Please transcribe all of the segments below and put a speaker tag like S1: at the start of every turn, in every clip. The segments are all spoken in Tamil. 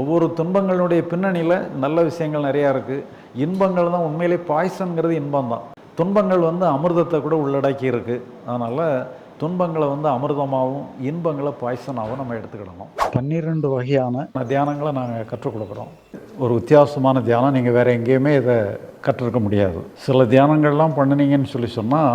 S1: ஒவ்வொரு துன்பங்களுடைய பின்னணியில் நல்ல விஷயங்கள் நிறையா இருக்குது இன்பங்கள் தான் உண்மையிலே பாய்சன்கிறது இன்பம் தான் துன்பங்கள் வந்து அமிர்தத்தை கூட உள்ளடக்கி இருக்குது அதனால் துன்பங்களை வந்து அமிர்தமாகவும் இன்பங்களை பாய்சனாகவும் நம்ம எடுத்துக்கிடணும். பன்னிரெண்டு வகையான தியானங்களை நாங்கள் கற்றுக் கொடுக்குறோம். ஒரு வித்தியாசமான தியானம் நீங்கள் வேறு எங்கேயுமே இதை கற்றுருக்க முடியாது. சில தியானங்கள்லாம் பண்ணினீங்கன்னு சொல்லி சொன்னால்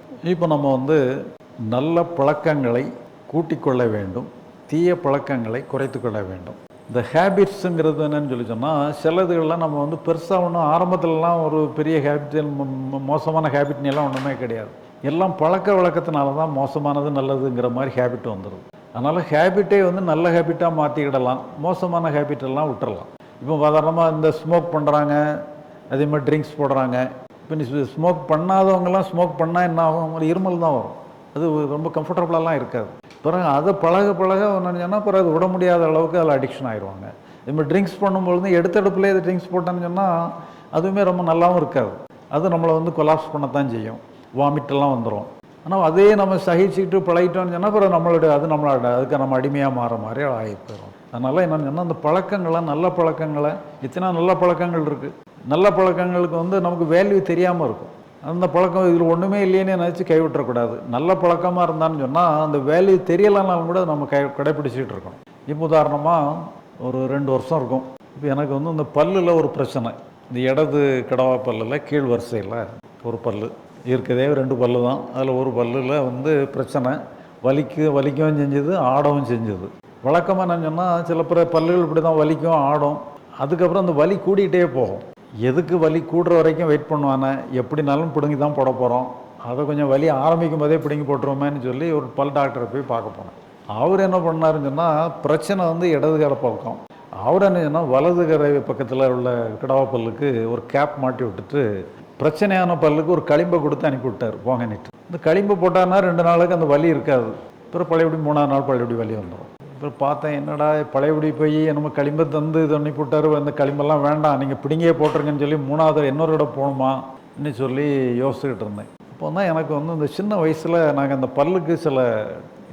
S1: இப்போ நம்ம வந்து நல்ல பழக்கங்களை கூட்டிக்கொள்ள வேண்டும். தீய பழக்கங்களை குறைத்து கொள்ள வேண்டும். இந்த ஹேபிட்ஸுங்கிறது என்னன்னு சொல்லி சொன்னால் சிலதுகள்லாம் நம்ம வந்து பெருசாக ஒன்றும் ஆரம்பத்துலலாம் ஒரு பெரிய ஹேபிட் மோசமான ஹேபிட்னெல்லாம் ஒன்றுமே கிடையாது. எல்லாம் பழக்க வழக்கத்தினால தான் மோசமானது நல்லதுங்கிற மாதிரி ஹேபிட் வந்துடுது அதனால் ஹேபிட்டே வந்து நல்ல ஹேபிட்டாக மாற்றிக்கிடலாம் மோசமான ஹேபிட்டெல்லாம் விட்டுறலாம். இப்போ சாதாரணமாக இந்த ஸ்மோக் பண்ணுறாங்க அதே மாதிரி ட்ரிங்க்ஸ் போடுறாங்க. இப்போ நீ ஸ்மோக் பண்ணாதவங்கலாம் ஸ்மோக் பண்ணால் என்ன ஆகும்? ஒரு இருமல் தான் வரும். அது ரொம்ப கம்ஃபர்டபுளாலாம் இருக்காது. பிறகு அதை பழக பழக நினச்சோன்னா பிறகு அது விட முடியாத அளவுக்கு அதில் அடிக்ஷன் ஆயிடுவாங்க இது மாதிரி ட்ரிங்க்ஸ் பண்ணும்பொழுது எடுத்தடுப்புலேயே இது ட்ரிங்க்ஸ் போட்டேன்னு சொன்னால் அதுவுமே ரொம்ப நல்லாவும் இருக்காது. அது நம்மளை வந்து கொலாப்ஸ் பண்ணத்தான் செய்யும். வாமிட்டெல்லாம் வந்துடும் ஆனால் அதே நம்ம சகிச்சுக்கிட்டு பழகிட்டோம்னு சொன்னால் பிறகு நம்மளுடைய அது நம்மளோட அதுக்கு நம்ம அடிமையாக மாற மாதிரி ஆகி போயிடும் அதனால் என்னென்னு சொன்னால் அந்த பழக்கங்களை நல்ல பழக்கங்களை இத்தனை நல்ல பழக்கங்கள் இருக்குது நல்ல பழக்கங்களுக்கு வந்து நமக்கு வேல்யூ தெரியாமல் இருக்கும். அந்த பழக்கம் இதில் ஒன்றுமே இல்லைன்னு நினச்சி கைவிட்டுறக்கூடாது. நல்ல பழக்கமாக இருந்தான்னு சொன்னால் அந்த வேல்யூ தெரியலைனாலும் கூட நம்ம கை கடைப்பிடிச்சிட்டு இருக்கோம் இப்போ உதாரணமாக ஒரு ரெண்டு வருஷம் இருக்கும். இப்போ எனக்கு வந்து இந்த பல்லில் ஒரு பிரச்சனை. இந்த இடது கடவா பல்லில் கீழ் வரிசையில் ஒரு பல்லு. இருக்கதே ரெண்டு பல்லு தான் அதில் ஒரு பல்லில் வந்து பிரச்சனை. வலிக்கு வலிக்கவும் செஞ்சது ஆடவும் செஞ்சது. வழக்கமாக நான் சொன்னால் சில பிற பல்லுகள் இப்படி தான் வலிக்கும் ஆடும். அதுக்கப்புறம் அந்த வலி கூடிக்கிட்டே போகும். எதுக்கு வலி கூடுற வரைக்கும் வெயிட் பண்ணுவானே? எப்படினாலும் பிடுங்கி தான் போட போகிறோம் அதை கொஞ்சம் வலி ஆரம்பிக்கும் போதே பிடுங்கி போட்டுருவோமேன்னு சொல்லி ஒரு பல் டாக்டரை போய் பார்க்க போனேன் அவர் என்ன பண்ணாருன்னு சொன்னால் பிரச்சனை வந்து இடதுகார பக்கம். அவர் என்ன சொன்னால் வலது கரை பக்கத்தில் உள்ள கிடவா பல்லுக்கு ஒரு கேப் மாட்டி விட்டுட்டு பிரச்சனையான பல்லுக்கு ஒரு களிம்பை கொடுத்து அனுப்பி விட்டார் நிட்டு இந்த களிம்பை போட்டார்னா ரெண்டு நாளுக்கு அந்த வலி இருக்காது. அப்புறம் பழையபடி மூணாவது நாள் பழையபடி வலி வந்துடும் அப்புறம் பார்த்தேன் என்னடா பழையபடி போய் நம்ம களிம்பை தந்து இது பண்ணி போட்டார். அந்த களிம்பெல்லாம் வேண்டாம் நீங்கள் பிடிங்கே போட்டுருங்கன்னு சொல்லி மூணாவது இன்னொரு இடம் போகணுமான்னு சொல்லி யோசிச்சுக்கிட்டு இருந்தேன். இப்போ தான் எனக்கு வந்து இந்த சின்ன வயசில் நாங்கள் அந்த பல்லுக்கு சில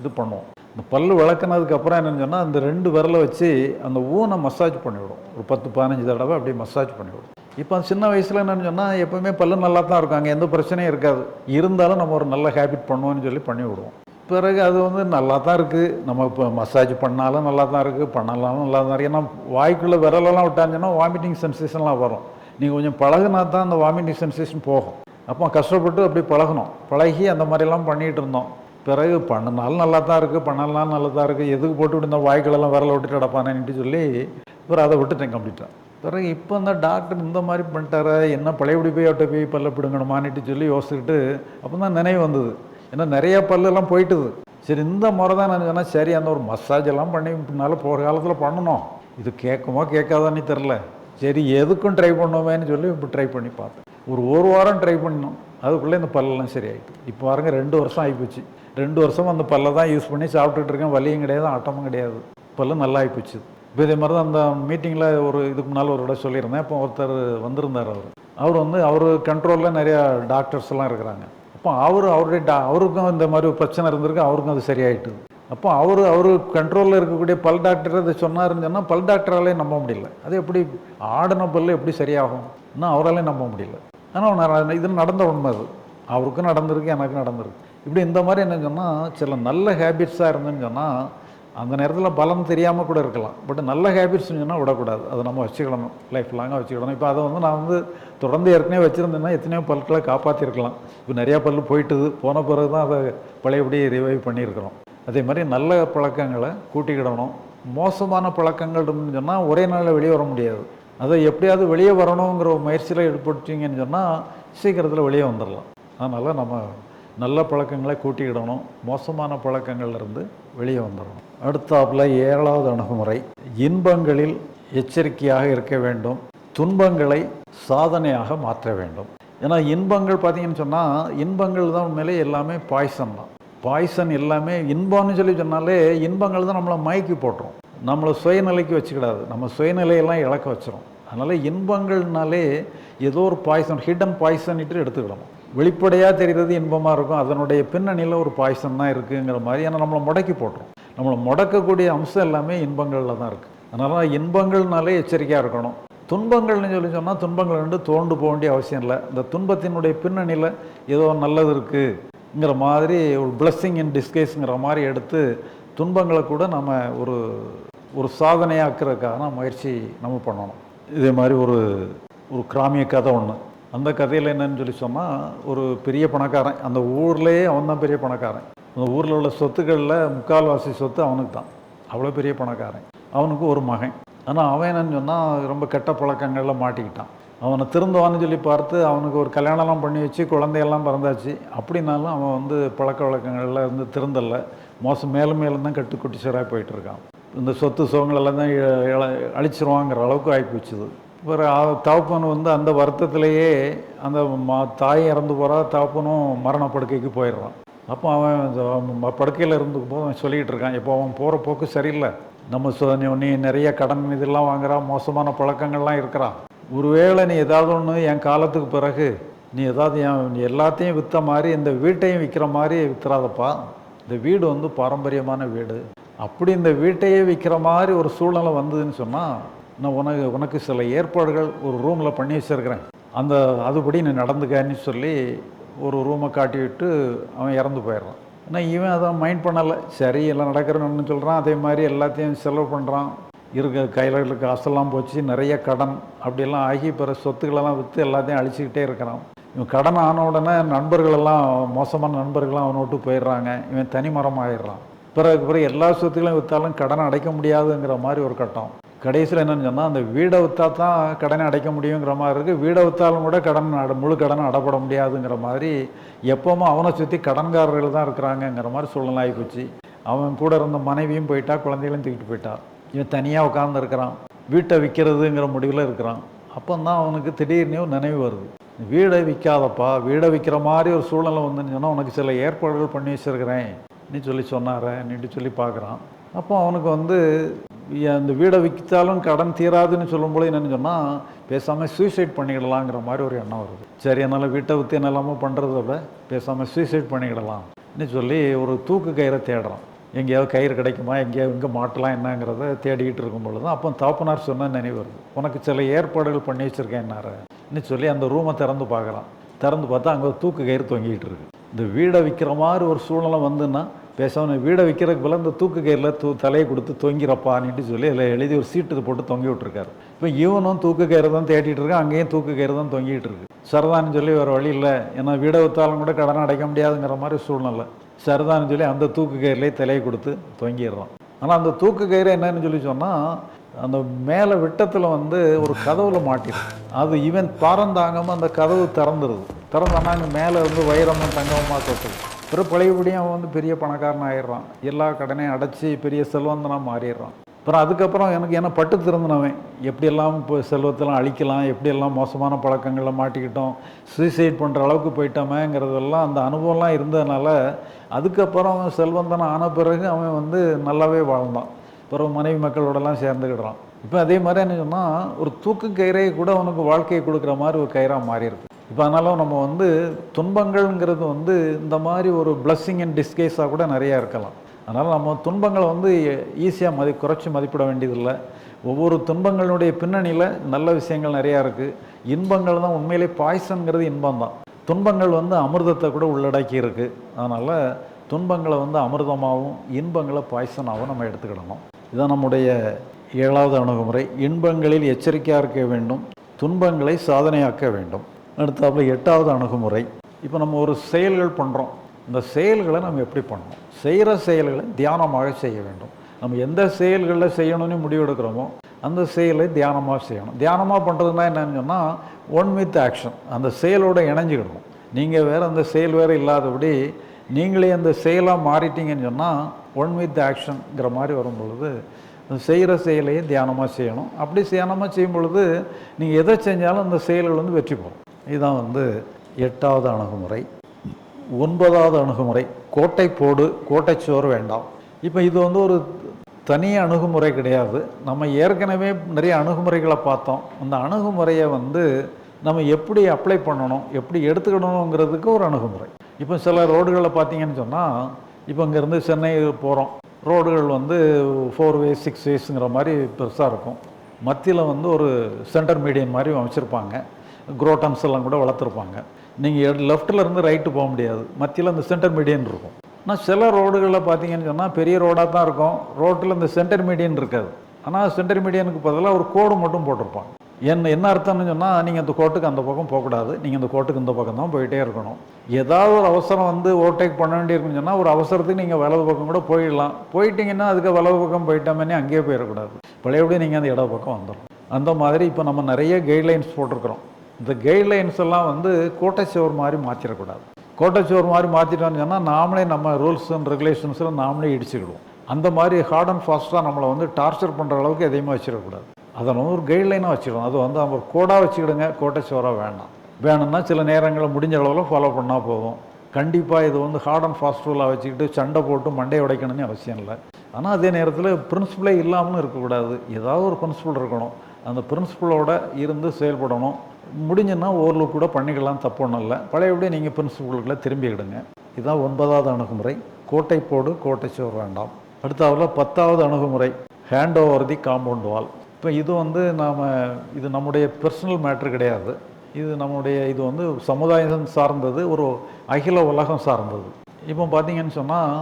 S1: இது பண்ணுவோம். இந்த பல்லு விளக்குனதுக்கு என்னென்னு என்னன்னு சொன்னால் அந்த ரெண்டு விரலை வச்சு அந்த ஊனை மசாஜ் பண்ணிவிடும் ஒரு பத்து பதினஞ்சு தடவை அப்படியே மசாஜ் பண்ணிவிடும் இப்போ சின்ன வயசில் என்னென்னு சொன்னால் எப்போவுமே பல்லு நல்லா தான் இருக்கும். அங்கே எந்த பிரச்சனையும் இருக்காது. இருந்தாலும் நம்ம ஒரு நல்ல ஹேபிட் பண்ணுவோம்னு சொல்லி பண்ணி விடுவோம் பிறகு அது வந்து நல்லா தான் இருக்குது நம்ம இப்போ மசாஜ் பண்ணாலும் நல்லா தான் இருக்குது பண்ணாலும் நல்லா தான் இருக்குது ஏன்னா வாய்க்குள்ளே விரலெல்லாம் விட்டாங்கன்னா வாமிட்டிங் சென்சேஷன்லாம் வரும். நீங்கள் கொஞ்சம் பழகுனா தான் அந்த வாமிட்டிங் சென்சேஷன் போகும். அப்போ கஷ்டப்பட்டு அப்படி பழகணும். பழகி அந்த மாதிரிலாம் பண்ணிகிட்டு இருந்தோம். பிறகு பண்ணினாலும் நல்லா தான் இருக்குது பண்ணலாம் நல்லா தான் இருக்குது எதுக்கு போட்டு விட்டு இந்த வாய்க்குள்ளெல்லாம் விரல விட்டுட்டு கிடப்பானேன்ட்டு சொல்லி பிறகு அதை விட்டுட்டேன் கம்ப்ளீட்டாக பிறகு இப்போ இந்த டாக்டர் இந்த மாதிரி பண்ணிட்டார என்ன பழையபடி போய் அவட்ட போய் பல்ல பிடுங்கணுமான்னுட்டு சொல்லி யோசிச்சுக்கிட்டு அப்போ தான் நினைவு வந்தது. ஏன்னா நிறைய பல்லெல்லாம் போயிட்டுது. சரி இந்த முறை தான் நான் சொன்னால் சரி அந்த ஒரு மசாஜ் எல்லாம் பண்ணி பின்னால் போகிற காலத்தில் பண்ணணும். இது கேட்குமோ கேட்காதான்னு தெரில. சரி எதுக்கும் ட்ரை பண்ணுவோமேன்னு சொல்லி இப்போ ட்ரை பண்ணி பார்த்தேன். ஒரு ஒரு வாரம் ட்ரை பண்ணோம். அதுக்குள்ளே இந்த பல்லெல்லாம் சரியாயிட்டு. இப்போ பாருங்கள் ரெண்டு வருஷம் ஆகிப்போச்சு ரெண்டு வருஷம் அந்த பல்லை தான் யூஸ் பண்ணி சாப்பிட்டுட்டு இருக்கேன். வலியும் கிடையாது ஆட்டமும் கிடையாது. பல்லு நல்லா ஆகிப்போச்சு இப்போ இதே மாதிரி தான் அந்த மீட்டிங்கில் ஒரு இதுக்கு முன்னால் ஒரு இடம் சொல்லியிருந்தேன். இப்போ ஒருத்தர் வந்திருந்தார் அவர். அவர் வந்து அவர் கண்ட்ரோலில் நிறையா டாக்டர்ஸ் எல்லாம் இருக்கிறாங்க. அப்போ அவர் அவருடைய டா அவருக்கும் இந்த மாதிரி ஒரு பிரச்சனை இருந்திருக்கு அவருக்கும் அது சரியாயிட்டு. அப்போ அவர் அவர் கண்ட்ரோலில் இருக்கக்கூடிய பல் டாக்டர் அதை சொன்னாருன்னு சொன்னால் பல் டாக்டராலே நம்ப முடியல. அது எப்படி ஆடின பல்லு எப்படி சரியாகும்? இன்னும் அவராலே நம்ப முடியல. ஆனால் இது நடந்த உண்மை அது. அவருக்கும் நடந்திருக்கு எனக்கும் நடந்திருக்கு. இப்படி இந்த மாதிரி என்ன சொன்னால் சில நல்ல ஹேபிட்ஸாக இருந்துன்னு சொன்னால் அந்த நேரத்தில் பலம் தெரியாமல் கூட இருக்கலாம். பட் நல்ல ஹேபிட்ஸ் சொன்னால் விடக்கூடாது. அதை நம்ம வச்சுக்கணும் லைஃப் லாங்காக வச்சுக்கணும் இப்போ அதை வந்து நான் வந்து தொடர்ந்து ஏற்கனவே வச்சுருந்தேன்னா எத்தனையோ பல்களை காப்பாற்றிருக்கலாம் இப்போ நிறையா பல் போயிட்டுது. போன பிறகு தான் அதை பழையபடி ரிவைவ் பண்ணியிருக்கிறோம். அதே மாதிரி நல்ல பழக்கங்களை கூட்டிக்கிடணும். மோசமான பழக்கங்கள் இருந்துன்னு சொன்னால் ஒரே நாளில் வெளியே வர முடியாது. அதை எப்படியாவது வெளியே வரணுங்கிற முயற்சியில் ஏற்படுத்திங்கன்னு சொன்னால் சீக்கிரத்தில் வெளியே வந்துடலாம் அதனால் நம்ம நல்ல பழக்கங்களை கூட்டிக்கிடணும். மோசமான பழக்கங்கள்லேருந்து வெளியே வந்துடணும். அடுத்தாப்புல ஏழாவது அணுகுமுறை. இன்பங்களில் எச்சரிக்கையாக இருக்க வேண்டும். துன்பங்களை சாதனையாக மாற்ற வேண்டும். ஏன்னா இன்பங்கள் பார்த்தீங்கன்னு சொன்னால் இன்பங்கள் தான் உண்மையிலே எல்லாமே பாய்சன் தான். பாய்சன் எல்லாமே இன்பம்னு சொல்லி சொன்னாலே இன்பங்கள் தான் நம்மளை மயக்கி போட்டுரும். நம்மளை சுயநிலைக்கு வச்சுக்கிடாது. நம்ம சுயநிலையெல்லாம் இழக்க வச்சிரும். அதனால் இன்பங்கள்னாலே ஏதோ ஒரு பாய்சன் ஹிடன் பாய்சன்ட்டு எடுத்துக்கிடணும். வெளிப்படையாக தெரிகிறது இன்பமாக இருக்கும். அதனுடைய பின்னணியில் ஒரு பாய்சன் தான் இருக்குங்கிற மாதிரி. ஏன்னா நம்மளை முடக்கி போட்டுரும் நம்மளை முடக்கக்கூடிய அம்சம் எல்லாமே இன்பங்களில் தான் இருக்குது அதனால் இன்பங்கள்னாலே எச்சரிக்கையாக இருக்கணும். துன்பங்கள்னு சொல்லி சொன்னால் துன்பங்கள் ரெண்டு தோண்டு போக வேண்டிய அவசியம் இல்லை. இந்த துன்பத்தினுடைய பின்னணியில் ஏதோ நல்லது இருக்குங்கிற மாதிரி ஒரு பிளஸ்ஸிங் இன் டிஸ்கேஸுங்கிற மாதிரி எடுத்து துன்பங்களை கூட நம்ம ஒரு ஒரு சாதனையாக்குறதுக்கான முயற்சி நம்ம பண்ணணும். இதே மாதிரி ஒரு ஒரு கிராமிய கதை ஒன்று அந்த கதையில் என்னன்னு சொல்லி சொன்னால் ஒரு பெரிய பணக்காரன் அந்த ஊர்லேயே அவன் தான் பெரிய பணக்காரன். அந்த ஊரில் உள்ள சொத்துக்களில் முக்கால்வாசி சொத்து அவனுக்கு தான் அவ்வளோ பெரிய பணக்காரன். அவனுக்கு ஒரு மகன். ஆனால் அவன் என்னன்னு சொன்னால் ரொம்ப கெட்ட பழக்கங்களில் மாட்டிக்கிட்டான். அவனை திருந்துவான்னு சொல்லி பார்த்து அவனுக்கு ஒரு கல்யாணம்லாம் பண்ணி வச்சு குழந்தையெல்லாம் பிறந்தாச்சு. அப்படின்னாலும் அவன் வந்து பழக்க வழக்கங்களில் இருந்து திருந்தலை. மோசம் மேலும் மேலும் தான் கட்டுக்குட்டி சராக போயிட்டு இருக்கான். இந்த சொத்து சுகங்களெல்லாம் தான் அழிச்சிருவாங்கிற அளவுக்கு ஆகி போச்சுது பிற தகப்பன் வந்து அந்த வருத்தத்திலேயே அந்த மா தாய் இறந்து போகிறா தகப்பனும் மரணப்படுக்கைக்கு போயிடுறான். அப்போ அவன் படுக்கையில் இருந்து போது அவன் சொல்லிகிட்டு இருக்கான். இப்போ அவன் போகிற போக்கு சரியில்லை. நம்ம சொ நீ நீ நிறைய கடன் இதெல்லாம் வாங்குறான் மோசமான பழக்கங்கள்லாம் இருக்கிறான். ஒருவேளை நீ ஏதாவது ஒன்று என் காலத்துக்கு பிறகு நீ ஏதாவது என் எல்லாத்தையும் விற்ற மாதிரி இந்த வீட்டையும் விற்கிற மாதிரி விற்றாதப்பா இந்த வீடு வந்து பாரம்பரியமான வீடு. அப்படி இந்த வீட்டையே விற்கிற மாதிரி ஒரு சூழ்நிலை வந்ததுன்னு சொன்னால் நான் உனக்கு உனக்கு சில ஏற்பாடுகள் ஒரு ரூமில் பண்ணி வச்சுருக்கிறேன். அந்த அதுபடி நீ நடந்துக்கன்னு சொல்லி ஒரு ரூமை காட்டி விட்டு அவன் இறந்து போயிடுறான். ஆனால் இவன் அதை மைண்ட் பண்ணலை. சரி எல்லாம் நடக்கிறன்னு சொல்கிறான் அதே மாதிரி எல்லாத்தையும் செலவு பண்ணுறான் இருக்க கையில் இருக்க காசெல்லாம் போச்சு. நிறைய கடன் அப்படியெல்லாம் ஆகி பிற சொத்துக்களெல்லாம் விற்று எல்லாத்தையும் அழிச்சிக்கிட்டே இருக்கிறான். இவன் கடன் ஆன உடனே நண்பர்களெல்லாம் மோசமான நண்பர்கள்லாம் அவனை விட்டு போயிடுறாங்க. இவன் தனிமரம் ஆயிடுறான் பிறகு பிறகு எல்லா சொத்துக்களையும் விற்றாலும் கடனை அடைக்க முடியாதுங்கிற மாதிரி ஒரு கட்டம். கடைசியில் என்னன்னு சொன்னால் அந்த வீடை விற்றா தான் கடனை அடைக்க முடியுங்கிற மாதிரி இருக்குது வீடை விற்றாலும் கூட கடன் அட முழு கடனை அடப்பட முடியாதுங்கிற மாதிரி எப்போவுமே அவனை சுற்றி கடன்காரர்கள் தான் இருக்கிறாங்கங்கிற மாதிரி சூழ்நிலை போச்சு அவன் கூட இருந்த மனைவியும் போயிட்டா குழந்தைகளையும் தூக்கிட்டு போயிட்டா. இவன் தனியாக உட்கார்ந்து இருக்கிறான். வீட்டை விற்கிறதுங்கிற முடிவில் இருக்கிறான். அப்போ தான் அவனுக்கு திடீர்னு நினைவு வருது. வீடை விற்காதப்பா வீடை விற்கிற மாதிரி ஒரு சூழ்நிலை வந்துன்னு சொன்னால் உனக்கு சில ஏற்பாடுகள் பண்ணி வச்சிருக்கிறேன் நீ சொல்லி சொன்னார நீட்டு சொல்லி பார்க்குறான். அப்போ அவனுக்கு வந்து அந்த வீடை விற்றாலும் கடன் தீராதுன்னு சொல்லும்போது என்னென்னு சொன்னால் பேசாமல் சூசைட் பண்ணிக்கிடலாங்கிற மாதிரி ஒரு எண்ணம் வருது. சரி என்னால் வீட்டை விற்று என்னெல்லாமோ பண்ணுறத விட பேசாமல் சூசைட் பண்ணிக்கிடலாம்னு சொல்லி ஒரு தூக்கு கயிறை தேடுறான். எங்கேயாவது கயிறு கிடைக்குமா எங்கேயாவது எங்கே மாட்டலாம் என்னங்கிறத தேடிக்கிட்டு இருக்கும் பொழுது தான் அப்போ தாப்பனார் சொன்ன நினைவு வருது. உனக்கு சில ஏற்பாடுகள் பண்ணி வச்சுருக்கேன் என்னாரன்னு சொல்லி அந்த ரூமை திறந்து பார்க்குறான். திறந்து பார்த்தா அங்கே ஒரு தூக்கு கயிறு தொங்கிக்கிட்டு இருக்கு. இந்த வீடை விற்கிற மாதிரி ஒரு சூழ்நிலை வந்துன்னா பேசாமல் வீடை விற்கிறதுக்கு பதிலா இந்த தூக்கு கயிறில் தூ தலையை கொடுத்து தொங்கிறப்பான்னுட்டு சொல்லி அதில் எழுதி ஒரு சீட்டு போட்டு தொங்கி விட்டுருக்காரு. இப்போ இவனும் தூக்கு கயிறு தான் தேடிட்டு இருக்கான் அங்கேயும் தூக்கு கயிறு தான் தொங்கிட்டு இருக்கு. சரதான்னு சொல்லி வேறு வழி இல்லை. ஏன்னா வீடை விற்றாலும் கூட கடனை அடைக்க முடியாதுங்கிற மாதிரி சூழ்நிலை. சரதான்னு சொல்லி அந்த தூக்கு கயிறுலேயே தலையை கொடுத்து தொங்கிடுறான். ஆனால் அந்த தூக்கு கயிறு என்னன்னு சொல்லி சொன்னால் அந்த மேலே விட்டத்தில் வந்து ஒரு கதவுல மாட்டிடும் அது இவன் பாரம் அந்த கதவு திறந்துருது. திறந்தானா அங்கே மேலே இருந்து வைரமும் தங்கமாக கொட்டுது பிறகு பழையபடியும் அவன் வந்து பெரிய பணக்காரன் ஆயிடுறான். எல்லா கடனையும் அடைச்சி பெரிய செல்வந்தனாக மாறிடுறான். அப்புறம் அதுக்கப்புறம் எனக்கு என்ன பட்டு திறந்தனவன் எப்படியெல்லாம் இப்போ செல்வத்தெல்லாம் அழிக்கலாம் எப்படியெல்லாம் மோசமான பழக்கங்களில் மாட்டிக்கிட்டோம் சூசைட் பண்ணுற அளவுக்கு போயிட்டோமேங்கிறதெல்லாம் அந்த அனுபவம்லாம் இருந்ததுனால அதுக்கப்புறம் அவன் செல்வந்தனம் ஆன பிறகு அவன் வந்து நல்லாவே வாழ்ந்தான். பிறகு மனைவி மக்களோடலாம் சேர்ந்துக்கிடுறான். இப்போ அதே மாதிரி என்ன சொன்னால் ஒரு தூக்கு கயிறை கூட அவனுக்கு வாழ்க்கையை கொடுக்குற மாதிரி ஒரு கயிறாக மாறியிருக்கு இப்போ அதனால நம்ம வந்து துன்பங்கள்ங்கிறது வந்து இந்த மாதிரி ஒரு பிளஸ்ஸிங் அண்ட் டிஸ்கேஸாக கூட நிறையா இருக்கலாம். அதனால் நம்ம துன்பங்களை வந்து ஈஸியாக மதி குறைச்சி மதிப்பிட வேண்டியதில்லை. ஒவ்வொரு துன்பங்களுடைய பின்னணியில் நல்ல விஷயங்கள் நிறையா இருக்குது இன்பங்கள் தான் உண்மையிலே பாய்சன்கிறது இன்பம் தான். துன்பங்கள் வந்து அமிர்தத்தை கூட உள்ளடக்கி இருக்குது அதனால் துன்பங்களை வந்து அமிர்தமாகவும் இன்பங்களை பாய்சனாகவும் நம்ம எடுத்துக்கிடணும். இதுதான் நம்முடைய ஏழாவது அணுகுமுறை. இன்பங்களில் எச்சரிக்கையாக இருக்க வேண்டும். துன்பங்களை சாதனையாக்க வேண்டும். அடுத்தாப்புல எட்டாவது அணுகுமுறை. இப்போ நம்ம ஒரு செயல்கள் பண்ணுறோம் இந்த செயல்களை நம்ம எப்படி பண்ணணும்? செய்கிற செயல்களை தியானமாக செய்ய வேண்டும். நம்ம எந்த செயல்களில் செய்யணும்னு முடிவெடுக்கிறோமோ அந்த செயலை தியானமாக செய்யணும். தியானமாக பண்ணுறதுனா என்னன்னு சொன்னால் ஒன் வித் ஆக்ஷன் அந்த செயலோட இணைஞ்சிக்கணும். நீங்கள் வேறு அந்த செயல் வேறு இல்லாதபடி நீங்களே அந்த செயலாக மாறிட்டீங்கன்னு சொன்னால் ஒன் வித் ஆக்ஷன்ங்கிற மாதிரி வரும் பொழுது செய்கிற செயலையே தியானமாக செய்யணும். அப்படி தியானமாக செய்யும் பொழுது நீங்கள் எதை செஞ்சாலும் அந்த செயல்கள் வந்து வெற்றி பெறும். இதுதான் வந்து எட்டாவது அணுகுமுறை. ஒன்பதாவது அணுகுமுறை கோட்டை போடு கோட்டைச்சோறு வேண்டாம். இப்போ இது வந்து ஒரு தனி அணுகுமுறை கிடையாது. நம்ம ஏற்கனவே நிறைய அணுகுமுறைகளை பார்த்தோம். அந்த அணுகுமுறையை வந்து நம்ம எப்படி அப்ளை பண்ணணும் எப்படி எடுத்துக்கணுங்கிறதுக்கு ஒரு அணுகுமுறை. இப்போ சில ரோடுகளை பார்த்தீங்கன்னு சொன்னால் இப்போ இங்கேருந்து சென்னை போகிறோம் ரோடுகள் வந்து ஃபோர் வேஸ் சிக்ஸ் வேஸுங்கிற மாதிரி பெருசாக இருக்கும். மத்தியில் வந்து ஒரு சென்டர் மீடியம் மாதிரி அமைச்சிருப்பாங்க. குரோட்டம்ஸ் எல்லாம் கூட வளர்த்துருப்பாங்க. நீங்கள் லெஃப்ட்டில் இருந்து ரைட்டு போக முடியாது. மத்தியில் அந்த சென்டர் மீடியன் இருக்கும். ஆனால் சில ரோடுகளில் பார்த்தீங்கன்னு சொன்னால் பெரிய ரோடாக தான் இருக்கும். ரோட்டில் இந்த சென்டர் மீடியன் இருக்காது. ஆனால் சென்டர் மீடியனுக்கு பதிலாக ஒரு கோடு மட்டும் போட்டிருப்பாங்க. என்ன என்ன அர்த்தம்னு சொன்னால் நீங்கள் அந்த கோட்டுக்கு அந்த பக்கம் போகக்கூடாது. நீங்கள் அந்த கோட்டுக்கு இந்த பக்கம் தான் போயிட்டே இருக்கணும். ஏதாவது ஒரு அவசரம் வந்து ஓவர்டேக் பண்ண வேண்டியிருக்குன்னு சொன்னால் ஒரு அவசரத்துக்கு நீங்கள் வலது பக்கம் கூட போயிடலாம். போயிட்டீங்கன்னா அதுக்கு வலது பக்கம் போயிட்டோமே அங்கேயே போயிடக்கூடாது. பழையபடி நீங்கள் அந்த இட பக்கம் வந்துடும் அந்த மாதிரி இப்போ நம்ம நிறைய கைட்லைன்ஸ் போட்டிருக்கிறோம். இந்த கைட்லைன்ஸ் எல்லாம் வந்து கோட்டைச்சுவர் மாதிரி மாற்றிடக்கூடாது கோட்டைச்சுவர் மாதிரி மாற்றிட்டோம்னு சொன்னால் நாமளே நம்ம ரூல்ஸ் அண்ட் ரெகுலேஷன்ஸில் நாமளே இடிச்சுக்கிடுவோம். அந்த மாதிரி ஹார்ட் அண்ட் ஃபாஸ்ட்டாக நம்மளை வந்து டார்ச்சர் பண்ணுற அளவுக்கு எதையுமே வச்சிடக்கூடாது. அதை நம்ம ஒரு கைட்லைனாக வச்சுக்கணும் அது வந்து நம்ம கோடாக வச்சுக்கிடுங்க. கோட்டைச்சுவராக வேண்டாம். வேணும்னா சில நேரங்களில் முடிஞ்ச அளவில் ஃபாலோ பண்ணால் போதும். கண்டிப்பாக இது வந்து ஹார்ட் அண்ட் ஃபாஸ்ட் ரூலாக வச்சுக்கிட்டு சண்டை போட்டு மண்டையை உடைக்கணும்னு அவசியம் இல்லை. ஆனால் அதே நேரத்தில் பிரின்சிபலே இல்லாமலும் இருக்கக்கூடாது. ஏதாவது ஒரு பிரின்சிபல் இருக்கணும். அந்த பிரின்சிபலோட இருந்து செயல்படணும். முடிஞ்சுன்னா ஓரளவு கூட பண்ணிக்கலாம் தப்பு ஒன்றும் இல்லை பழையபடியே நீங்கள் பிரின்சிபல்களை திரும்பிக்கிடுங்க இதுதான் ஒன்பதாவது அணுகுமுறை. கோட்டை போடு கோட்டை சோறு வேண்டாம். அடுத்தாவில் பத்தாவது அணுகுமுறை. Hand over the compound wall இப்போ இது வந்து நாம் இது நம்முடைய பர்சனல் மேட்ரு கிடையாது. இது நம்முடைய இது வந்து சமுதாயம் சார்ந்தது ஒரு அகில உலகம் சார்ந்தது. இப்போ பார்த்தீங்கன்னு சொன்னால்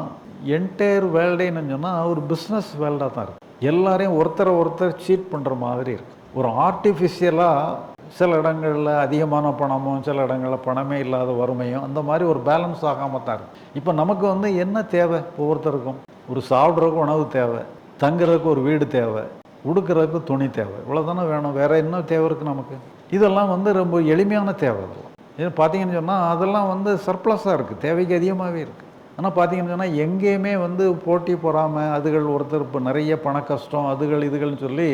S1: என்டையர் வேர்ல்டேன்னு சொன்னால் ஒரு பிஸ்னஸ் வேர்ல்டாக தான் இருக்குது எல்லாரையும் ஒருத்தரை ஒருத்தர் சீட் பண்ணுற மாதிரி இருக்குது ஒரு ஆர்டிஃபிஷியலாக சில இடங்களில் அதிகமான பணமும் சில இடங்களில் பணமே இல்லாத வறுமையும் அந்த மாதிரி ஒரு பேலன்ஸ் ஆகாமல் தான் இருக்குது இப்போ நமக்கு வந்து என்ன தேவை? ஒவ்வொருத்தருக்கும் ஒரு சாப்பிட்றதுக்கு உணவு தேவை தங்குறதுக்கு ஒரு வீடு தேவை உடுக்கிறதுக்கு துணி தேவை இவ்வளோதானே வேணும்? வேறு என்ன தேவை இருக்குது நமக்கு? இதெல்லாம் வந்து ரொம்ப எளிமையான தேவை இதெல்லாம். இது பார்த்தீங்கன்னு சொன்னால் அதெல்லாம் வந்து சர்ப்ளஸாக இருக்குது தேவைக்கு அதிகமாகவே இருக்குது ஆனால் பார்த்தீங்கன்னு சொன்னால் எங்கேயுமே வந்து போட்டி பொறாமல் அதுகள் ஒருத்தர் இப்போ நிறைய பண கஷ்டம் அதுகள் இதுகள்னு சொல்லி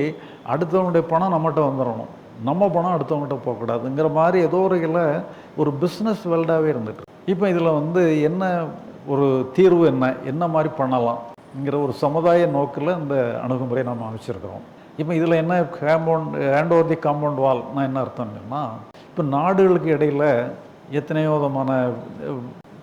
S1: அடுத்தவனுடைய பணம் நம்மகிட்ட வந்துடணும். நம்ம பணம் அடுத்தவங்ககிட்ட போகக்கூடாதுங்கிற மாதிரி ஏதோ ஒரு இதில் ஒரு பிஸ்னஸ் வேர்ல்டாகவே இருந்துட்டு இப்போ இதில் வந்து என்ன ஒரு தீர்வு என்ன? என்ன மாதிரி பண்ணலாம்ங்கிற ஒரு சமுதாய நோக்கில் இந்த அணுகுமுறையை நம்ம அமைச்சிருக்கிறோம். இப்போ இதில் என்ன compound hand over the compound wall நான் என்ன அர்த்தம் சொன்னால் இப்போ நாடுகளுக்கு இடையில் எத்தனையோ விதமான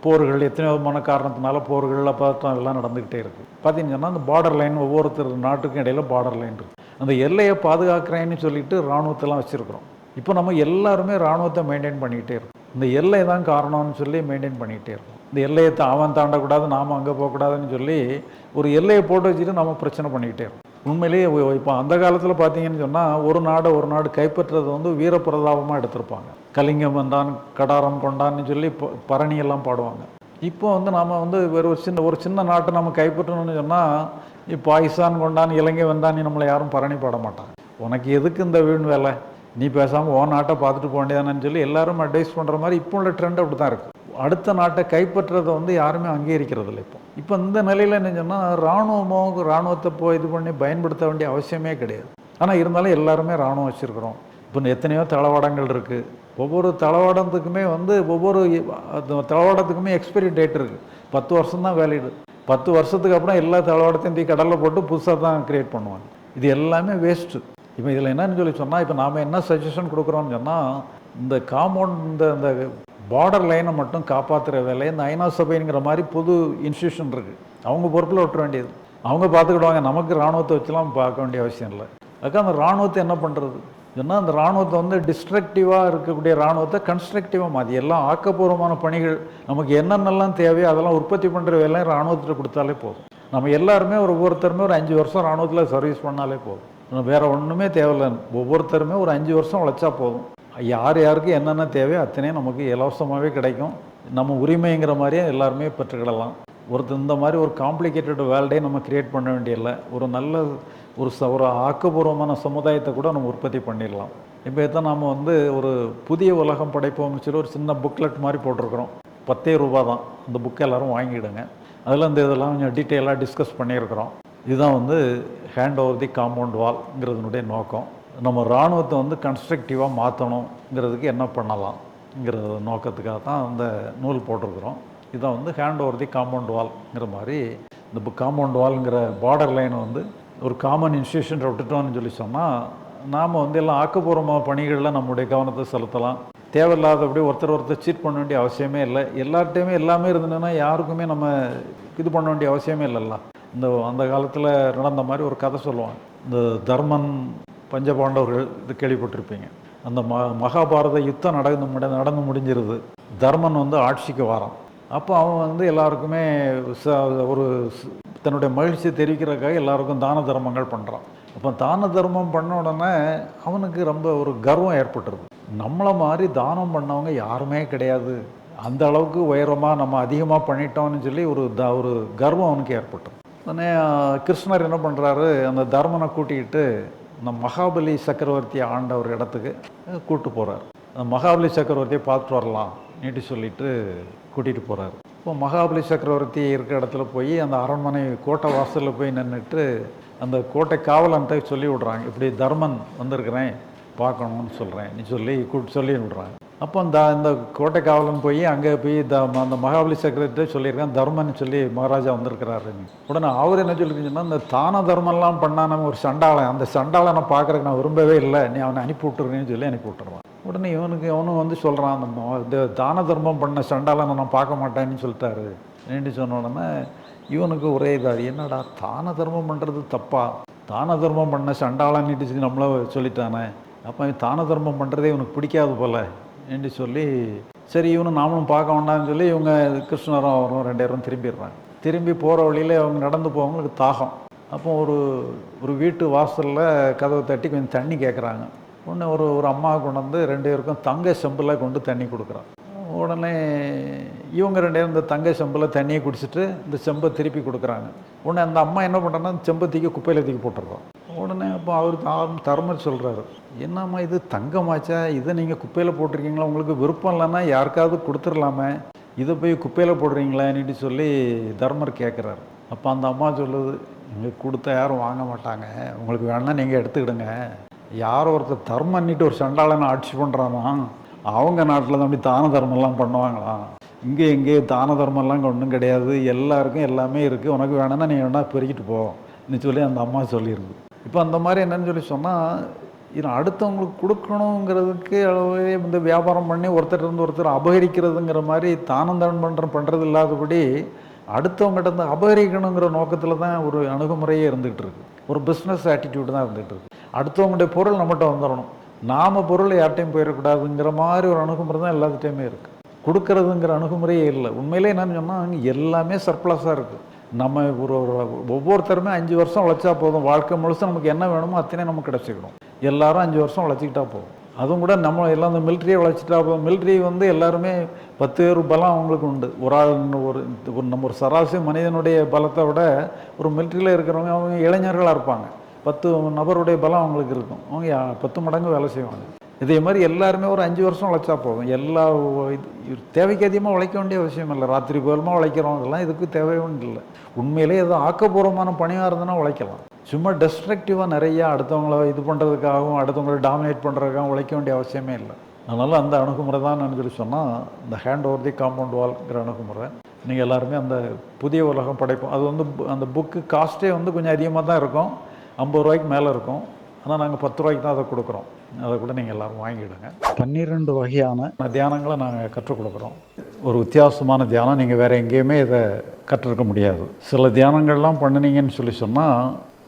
S1: போர்கள் எத்தனையோ விதமான காரணத்தினால போர்கள் பதட்டம் எல்லாம் நடந்துக்கிட்டே இருக்குது பார்த்தீங்கன்னா அந்த பார்டர் லைன் ஒவ்வொருத்தர் நாட்டுக்கும் இடையில் பார்டர் லைன் இருக்குது அந்த எல்லையை பாதுகாக்கிறேன்னு சொல்லிட்டு இராணுவத்தெல்லாம் வச்சுருக்குறோம். இப்போ நம்ம எல்லாருமே இராணுவத்தை மெயின்டைன் பண்ணிக்கிட்டே இருக்கோம். இந்த எல்லை தான் காரணம்னு சொல்லி மெயின்டைன் பண்ணிக்கிட்டே இருக்கோம். இந்த எல்லையை அவன் தாண்டக்கூடாது நாம் அங்கே போகக்கூடாதுன்னு சொல்லி ஒரு எல்லையை போட்டு வச்சுட்டு நம்ம பிரச்சனை பண்ணிக்கிட்டே இருக்கோம். உண்மையிலேயே இப்போ அந்த காலத்தில் பார்த்தீங்கன்னு சொன்னால் ஒரு நாடை ஒரு நாடு கைப்பற்றுறது வந்து வீரப்பிரதாபமாக எடுத்திருப்பாங்க. கலிங்கம் வந்தான் கடாரம் கொண்டான்னு சொல்லி ப- பாடுவாங்க. இப்போ வந்து நாம் வந்து ஒரு சின்ன ஒரு சின்ன நாட்டை நம்ம கைப்பற்றணும்னு சொன்னால் பாகிஸ்தான் கொண்டான் இலங்கை நீ நம்மளை யாரும் பரணி பாட மாட்டாங்க உனக்கு எதுக்கு இந்த வீண் வேலை? நீ பேசாமல் ஓ நாட்டை பார்த்துட்டு போக வேண்டியதானு சொல்லி எல்லாரும் அட்வைஸ் பண்ணுற மாதிரி இப்போ உள்ள ட்ரெண்ட் அப்படி தான் இருக்குது அடுத்த நாட்டை கைப்பற்றுறதை வந்து யாருமே அங்கீகரிக்கிறது இல்லை இப்போ. இப்போ இந்த நிலையில் என்ன சொன்னால் இராணுவமோ இராணுவத்தை போய் இது பண்ணி பயன்படுத்த வேண்டிய அவசியமே கிடையாது. ஆனால் இருந்தாலும் எல்லாருமே இராணுவம் வச்சுருக்குறோம். இப்போ எத்தனையோ தளவாடங்கள் இருக்குது ஒவ்வொரு தளவாடத்துக்குமே வந்து ஒவ்வொரு தளவாடத்துக்குமே எக்ஸ்பைரி டேட் இருக்குது பத்து வருஷம் தான் வேலிடு பத்து வருஷத்துக்கு அப்புறம் எல்லா தளவாடத்தையும் தீ கடலில் போட்டு புதுசாக தான் கிரியேட் பண்ணுவாங்க. இது எல்லாமே வேஸ்ட்டு இப்போ இதில் என்னன்னு சொல்லி சொன்னால் இப்போ நாம் என்ன சஜஷன் கொடுக்குறோம்னு சொன்னால் இந்த காம்பவுண்ட் இந்த இந்த பார்டர் லைனை மட்டும் காப்பாற்றுற வேலையை இந்த ஐநா சபைங்கிற மாதிரி புது இன்ஸ்டியூஷன் இருக்குது அவங்க பொறுப்பில் விட்டுற வேண்டியது. அவங்க பார்த்துக்கிடுவாங்க. நமக்கு இராணுவத்தை வச்சுலாம் பார்க்க வேண்டிய அவசியம் இல்லை. அதுக்கு அந்த இராணுவத்தை என்ன பண்ணுறது ஏன்னா அந்த இராணுவத்தை வந்து டிஸ்ட்ரக்டிவாக இருக்கக்கூடிய இராணுவத்தை கன்ஸ்ட்ரக்டிவாக மாற்றி எல்லாம் ஆக்கப்பூர்வமான பணிகள் நமக்கு என்னென்னலாம் தேவையோ அதெல்லாம் உற்பத்தி பண்ணுற வேலையும் இராணுவத்தில் கொடுத்தாலே போதும். நம்ம எல்லாருமே ஒரு ஒவ்வொருத்தருமே ஒரு அஞ்சு வருஷம் இராணுவத்தில் சர்வீஸ் பண்ணாலே போதும். இன்னும் ஒன்றுமே தேவையில்லை. ஒவ்வொருத்தருமே ஒரு அஞ்சு வருஷம் உழைச்சா போதும். யார் யாருக்கு என்னென்ன தேவையோ அத்தனையும் நமக்கு இலவசமாகவே கிடைக்கும். நம்ம உரிமைங்கிற மாதிரியே எல்லாருமே பெற்றுக்கிடலாம். ஒருத்தர் இந்த மாதிரி ஒரு காம்ப்ளிகேட்டட் வேர்ல்டே நம்ம கிரியேட் பண்ண வேண்டியதில்லை. ஒரு நல்ல ஒரு ச ஒரு ஆக்கப்பூர்வமான சமுதாயத்தை கூட நம்ம உற்பத்தி பண்ணிடலாம். இப்போ தான் நம்ம வந்து ஒரு புதிய உலகம் படைப்போம்னு சொல்லி ஒரு சின்ன புக்லெட் மாதிரி போட்டிருக்கிறோம். பத்தே ரூபா தான். அந்த புக்கை எல்லோரும் வாங்கிடுங்க. அதில் இந்த இதெல்லாம் கொஞ்சம் டீட்டெயிலாக டிஸ்கஸ் பண்ணியிருக்கிறோம். இதுதான் வந்து ஹேண்ட் ஓவர் தி காம்பவுண்ட் வால்ங்கிறதுனுடைய நோக்கம். நம்ம இராணுவத்தை வந்து கன்ஸ்ட்ரக்டிவாக மாற்றணுங்கிறதுக்கு என்ன பண்ணலாம்ங்கிற நோக்கத்துக்காக தான் அந்த நூல் போட்டிருக்கிறோம். இதான் வந்து ஹேண்ட் ஓவர் தி காம்பவுண்ட் வால்ங்கிற மாதிரி. இந்த காம்பவுண்ட் வால்ங்கிற பார்டர் லைனை வந்து ஒரு காமன் இன்ஸ்டியூஷன் விட்டுட்டோம்னு சொல்லி சொன்னால் நாம் வந்து எல்லாம் ஆக்கப்பூர்வமாக பணிகளில் நம்முடைய கவனத்தை செலுத்தலாம். தேவையில்லாதபடி ஒருத்தர் ஒருத்தர் சீட் பண்ண வேண்டிய அவசியமே இல்லை. எல்லார்ட்டையுமே எல்லாமே இருந்ததுன்னா யாருக்குமே நம்ம இது பண்ண வேண்டிய அவசியமே இல்லைல்ல. இந்த அந்த காலத்தில் நடந்த மாதிரி ஒரு கதை சொல்லுவாங்க. இந்த தர்மன் பஞ்சபாண்டவர்கள் இது கேள்விப்பட்டிருப்பீங்க. அந்த ம மகாபாரத யுத்தம் நடந்து முடி நடந்து முடிஞ்சிருது. தர்மன் வந்து ஆட்சிக்கு வரான். அப்போ அவன் வந்து எல்லாருக்குமே ச ஒரு தன்னுடைய மகிழ்ச்சியை தெரிவிக்கிறதுக்காக எல்லாருக்கும் தான தர்மங்கள் பண்ணுறான் அப்போ தான தர்மம் பண்ண உடனே அவனுக்கு ரொம்ப ஒரு கர்வம் ஏற்பட்டுருது. நம்மளை மாதிரி தானம் பண்ணவங்க யாருமே கிடையாது. அந்த அளவுக்கு உயரமாக நம்ம அதிகமாக பண்ணிட்டோம்னு சொல்லி ஒரு த ஒரு கர்வம் அவனுக்கு ஏற்பட்டது. உடனே கிருஷ்ணர் என்ன பண்ணுறாரு அந்த தர்மனை கூட்டிக்கிட்டு இந்த மகாபலி சக்கரவர்த்தியை ஆண்ட ஒரு இடத்துக்கு கூப்பிட்டு போகிறார் அந்த மகாபலி சக்கரவர்த்தியை பார்த்துட்டு வரலாம் நீட்டு சொல்லிட்டு கூட்டிகிட்டு போகிறார் இப்போ மகாபலி சக்கரவர்த்தி இருக்கிற இடத்துல போய் அந்த அரண்மனை கோட்டை வாசலில் போய் நின்றுட்டு அந்த கோட்டை காவலன்ட்ட சொல்லி விட்றாங்க. இப்படி தர்மன் வந்திருக்கிறேன் பார்க்கணும்னு சொல்கிறேன் நீ சொல்லி கூட்டு சொல்லி விட்றாங்க. அப்போ அந்த இந்த கோட்டை காவலன் போய் அங்கே போய் த அந்த மகாபலி சக்கரவர்த்திட்ட சொல்லியிருக்கேன் தர்மன் சொல்லி மகாராஜா வந்திருக்கிறாருன்னு உடனே அவர் என்ன சொல்லிருக்கீங்கன்னா இந்த தான தர்மம்லாம் பண்ணான ஒரு சண்டாளன் அந்த சண்டாளனை பார்க்கறதுக்கு நான் விரும்பவே இல்லை நீ அவனை அனுப்பி விட்டுருக்கேன்னு சொல்லி அனுப்பி விட்டுருவான். உடனே இவனுக்கு இவனும் வந்து சொல்கிறான் அந்த இந்த தான தர்மம் பண்ண சண்டாலாம் நான் பார்க்க மாட்டேன்னு சொல்லிட்டாரு. ஏன்னு சொன்ன உடனே இவனுக்கு ஒரே இதாக என்னடா தான தர்மம் பண்ணுறது தப்பா? தான தர்மம் பண்ண சண்டாலாம் நீட்டு நம்மள சொல்லிட்டானே. அப்போ தான தர்மம் பண்ணுறதே இவனுக்கு பிடிக்காது போல. என்று சொல்லி சரி இவனும் நாமளும் பார்க்க வேண்டாம்னு சொல்லி இவங்க கிருஷ்ணரும் அவரும் ரெண்டு பேரும் திரும்பிடுறாங்க. திரும்பி போகிற வழியில அவங்க நடந்து போவங்களுக்கு தாகம். அப்போ ஒரு ஒரு வீட்டு வாசலில் கதவை தட்டி கொஞ்சம் தண்ணி கேட்குறாங்க உடனே ஒரு ஒரு அம்மா கொண்டு வந்து ரெண்டு பேருக்கும் தங்க செம்பில் கொண்டு தண்ணி கொடுக்குறான். உடனே இவங்க ரெண்டு பேரும் இந்த தங்க செம்பில் தண்ணியை குடிச்சிட்டு இந்த செம்பை திருப்பி கொடுக்குறாங்க. உடனே அந்த அம்மா என்ன பண்ணுறாங்கன்னா செம்பை தூக்கி குப்பையில் தூக்கி போட்டுடுறோம். உடனே அப்போ அவர் தர்மர் சொல்கிறாரு என்னம்மா இது தங்கமாச்சா? இதை நீங்கள் குப்பையில் போட்டிருக்கீங்களா? உங்களுக்கு விருப்பம் இல்லைன்னா யாருக்காவது கொடுத்துடலாமே. இதை போய் குப்பையில் போடுறீங்களான்னு சொல்லி தர்மர் கேட்குறாரு அப்போ அந்த அம்மா சொல்லுது எங்களுக்கு கொடுத்தா யாரும் வாங்க மாட்டாங்க. உங்களுக்கு வேணால் நீங்கள் எடுத்துக்கிடுங்க. யாரோ ஒருத்தர் தர்மம் பண்ணிட்டு ஒரு சண்டாளனை ஆட்சி பண்ணுறானா அவங்க நாட்டில் தான் தான தர்மம்லாம் பண்ணுவாங்களாம் இங்கே எங்கே தான தர்மம்லாம் ஒன்றும் கிடையாது. எல்லாருக்கும் எல்லாமே இருக்குது உனக்கு வேணும்னா நீ வேணா பெருக்கிட்டு போ. சொல்லி அந்த அம்மா சொல்லியிருக்கு இப்போ அந்த மாதிரி என்னன்னு சொல்லி சொன்னால் இது அடுத்தவங்களுக்கு கொடுக்கணுங்கிறதுக்கு அளவே இந்த வியாபாரம் பண்ணி ஒருத்தர் இருந்து ஒருத்தர் அபகரிக்கிறதுங்கிற மாதிரி தானம் தான் பண்ணுற பண்ணுறது இல்லாதபடி அடுத்தவங்ககிட்ட இருந்து அபகரிக்கணுங்கிற நோக்கத்தில் தான் ஒரு அணுகுமுறையே இருந்துகிட்டு இருக்கு. ஒரு பிஸ்னஸ் ஆட்டிடியூடு தான் இருந்துகிட்டு இருக்கு. அடுத்தவங்களுடைய பொருள் நம்மகிட்ட வந்துடணும். நாம பொருள் யார்ட்டையும் போயிடக்கூடாதுங்கிற மாதிரி ஒரு அணுகுமுறை தான் எல்லாத்துட்டையுமே இருக்குது கொடுக்கறதுங்கிற அணுகுமுறையே இல்லை. உண்மையிலே என்னன்னு சொன்னால் எல்லாமே சர்ப்ளஸாக இருக்குது நம்ம ஒரு ஒரு ஒவ்வொருத்தருமே அஞ்சு வருஷம் உழைச்சா போதும். வாழ்க்கை முழுசும் நமக்கு என்ன வேணுமோ அத்தனை நமக்கு கிடச்சிக்கணும் எல்லாரும் அஞ்சு வருஷம் உழைச்சிக்கிட்டா போதும். அதுவும் கூட நம்ம எல்லாம் இந்த மிலிட்ரியை உழைச்சிட்டா போதும். மிலிட்ரி வந்து எல்லாருமே பத்து பேர் பலம் அவங்களுக்கு உண்டு. ஒரு ஆள் ஒரு ஒரு நம்ம ஒரு சராசரி மனிதனுடைய பலத்தை விட ஒரு மிலிட்ரியில் இருக்கிறவங்க அவங்க இளைஞர்களாக இருப்பாங்க. பத்து நபருடைய பலம் அவங்களுக்கு இருக்கும். அவங்க பத்து மடங்கு வேலை செய்வாங்க. இதே மாதிரி எல்லாருமே ஒரு அஞ்சு வருஷம் உழைச்சா போதும். எல்லா இது- தேவைக்கு அதிகமாக உழைக்க வேண்டிய அவசியம் இல்லை. ராத்திரி பகலமாக உழைக்கிறோம். அதெல்லாம் இதுக்கு தேவையும் இல்லை. உண்மையிலே ஏதோ ஆக்கப்பூர்வமான பணியாக இருந்ததுன்னா உழைக்கலாம். சும்மா டெஸ்ட்ரக்டிவாக நிறையா அடுத்தவங்கள இது பண்ணுறதுக்காகவும் அடுத்தவங்களை டாமினேட் பண்ணுறதுக்காகவும் உழைக்க வேண்டிய அவசியமே இல்லை. அதனால் அந்த அணுகுமுறை தான் நினைச்சிட்டு சொன்னால் இந்த ஹேண்ட் ஓவர் தி காம்பவுண்ட் வால்ங்கிற அணுகுமுறை. நீங்கள் எல்லாருமே அந்த புதிய உலகம் படைப்போம். அது வந்து அந்த புக்கு காஸ்ட்டே வந்து கொஞ்சம் அதிகமாக தான் இருக்கும். ஐம்பது ரூபாய்க்கு மேலே இருக்கும். ஆனால் நாங்கள் பத்து ரூபாய்க்கு தான் அதை கொடுக்குறோம். அதை கூட நீங்கள் எல்லோரும் வாங்கிவிடுங்க பன்னிரெண்டு வகையான தியானங்களை நாங்கள் கற்றுக் கொடுக்குறோம். ஒரு வித்தியாசமான தியானம். நீங்கள் வேறு எங்கேயுமே இதை கற்றுருக்க முடியாது. சில தியானங்கள்லாம் பண்ணுனீங்கன்னு சொல்லி சொன்னால்